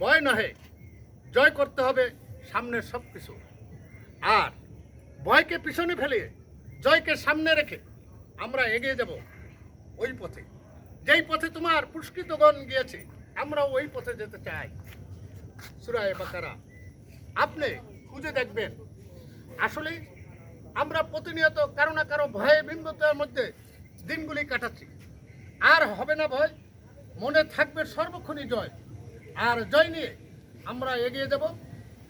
ভয় নহে, জয় করতে হবে সামনের সব কিছু আর ভয়কে পিছনে ফেলে জয়কে সামনে রেখে আমরা এগিয়ে যাব ওই পথে। যেই পথে তোমার পুরস্কৃতগণ গিয়েছে আমরা ওই পথে যেতে চাই। সুরায় বাকারা, আপনি খুঁজে দেখবেন। আসলে আমরা প্রতিনিয়ত কারও না কারও ভয়ে বিম্বতার মধ্যে দিনগুলি কাটাচ্ছি। আর হবে না ভয় মনে থাকবে সর্বক্ষণই জয়। আর জয় নিয়ে আমরা এগিয়ে যাব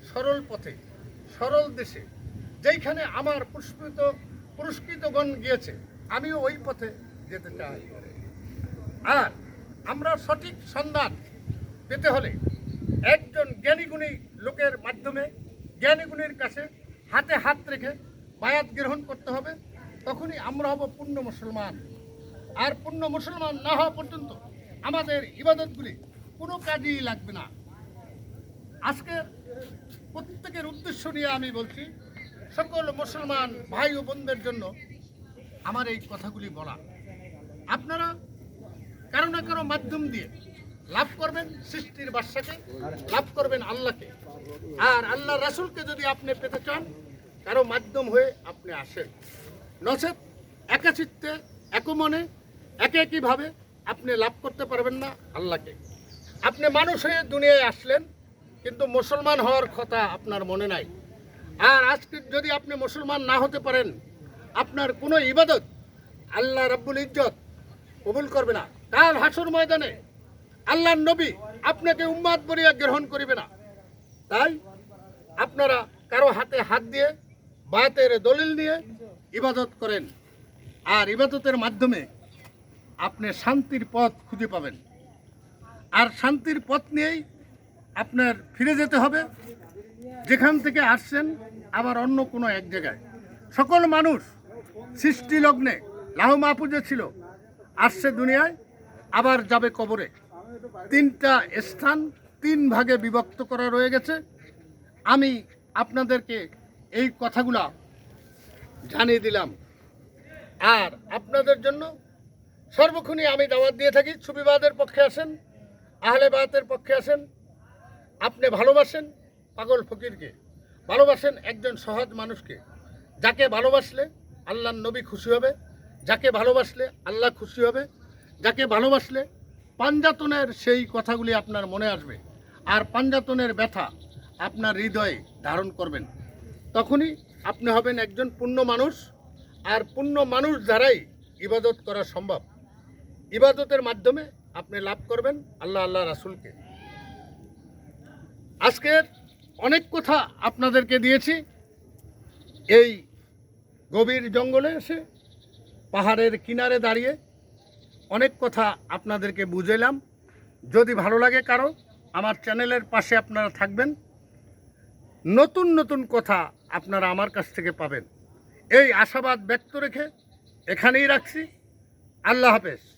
সরল পথে, সরল দেশে, যেইখানে আমার পুরস্কৃত, পুরস্কৃতগণ গিয়েছে। আমিও ওই পথে যেতে চাই। আর আমরা সঠিক সন্ধান পেতে হলে একজন জ্ঞানীগুণী লোকের মাধ্যমে, জ্ঞানীগুণীর কাছে হাতে হাত রেখে বায়াত গ্রহণ করতে হবে। তখনই আমরা হব পূর্ণ মুসলমান। আর পূর্ণ মুসলমান না হওয়া পর্যন্ত আমাদের ইবাদতগুলি কোনো কাজেই লাগবে না। আজকে প্রত্যেকের উদ্দেশ্য নিয়ে আমি বলছি, সকল মুসলমান ভাই ও বোনদের জন্য আমার এই কথাগুলি বলা। আপনারা কারও না কারও মাধ্যম দিয়ে লাভ করবেন সৃষ্টির বাদশাকে, লাভ করবেন আল্লাহকে। আর আল্লাহ রাসূলকে যদি আপনি পেতে চান, কারও মাধ্যম হয়ে আপনি আসেন। নচেত একাচিত্তে, একমনে, একে একইভাবে আপনি লাভ করতে পারবেন না, আল্লাহকে। আপনি মানুষ হয়ে দুনিয়ায় আসলেন, কিন্তু মুসলমান হওয়ার কথা আপনার মনে নাই। আর আজকে যদি আপনি মুসলমান না হতে পারেন, আপনার কোনো ইবাদত আল্লাহ রাব্বুল ইজ্জত কবুল করবে না। কাল হাসুর ময়দানে আল্লাহর নবী আপনাকে উম্মাদ বলিয়া গ্রহণ করিবে না। তাই আপনারা কারও হাতে হাত দিয়ে বায়াতের দলিল নিয়ে ইবাদত করেন। আর ইবাদতের মাধ্যমে আপনি শান্তির পথ খুঁজে পাবেন। আর শান্তির পথ নিয়েই আপনার ফিরে যেতে হবে। যেখান থেকে আসছেন আবার অন্য কোনো এক জায়গায়। সকল মানুষ সৃষ্টি লগ্নে লাহ মাহফুজে ছিল, আসছে দুনিয়ায়, আবার যাবে কবরে। তিনটা স্থান তিন ভাগে বিভক্ত করা রয়ে গেছে। আমি আপনাদেরকে এই কথাগুলা জানিয়ে দিলাম। আর আপনাদের জন্য সর্বক্ষণই আমি দাওয়াত দিয়ে থাকি। সুবিবাদের পক্ষে আসেন আহলে বায়াতের পক্ষে আসেন, আপনি ভালোবাসেন পাগল ফকিরকে, ভালোবাসেন একজন সহজ মানুষকে। যাকে ভালোবাসলে আল্লাহর নবী খুশি হবে, যাকে ভালোবাসলে আল্লাহ খুশি হবে, যাকে ভালোবাসলে পাঞ্জাতনের সেই কথাগুলি আপনার মনে আসবে। আর পাঞ্জাতনের ব্যথা আপনার হৃদয়ে ধারণ করবেন। তখনই আপনি হবেন একজন পূর্ণ মানুষ, আর পূর্ণ মানুষ দ্বারাই ইবাদত করা সম্ভব। ইবাদতের মাধ্যমে আপনি লাভ করবেন আল্লাহ আল্লাহ রাসুলকে। আজকের অনেক কথা আপনাদেরকে দিয়েছি। এই গভীর জঙ্গলে এসে, পাহাড়ের কিনারে দাঁড়িয়ে অনেক কথা আপনাদেরকে বুঝাইলাম। যদি ভালো লাগে কারও, আমার চ্যানেলের পাশে আপনারা থাকবেন। নতুন নতুন কথা আপনারা আমার কাছ থেকে পাবেন। এই আশাবাদ ব্যক্ত রেখে এখানেই রাখছি। আল্লাহ হাফেজ।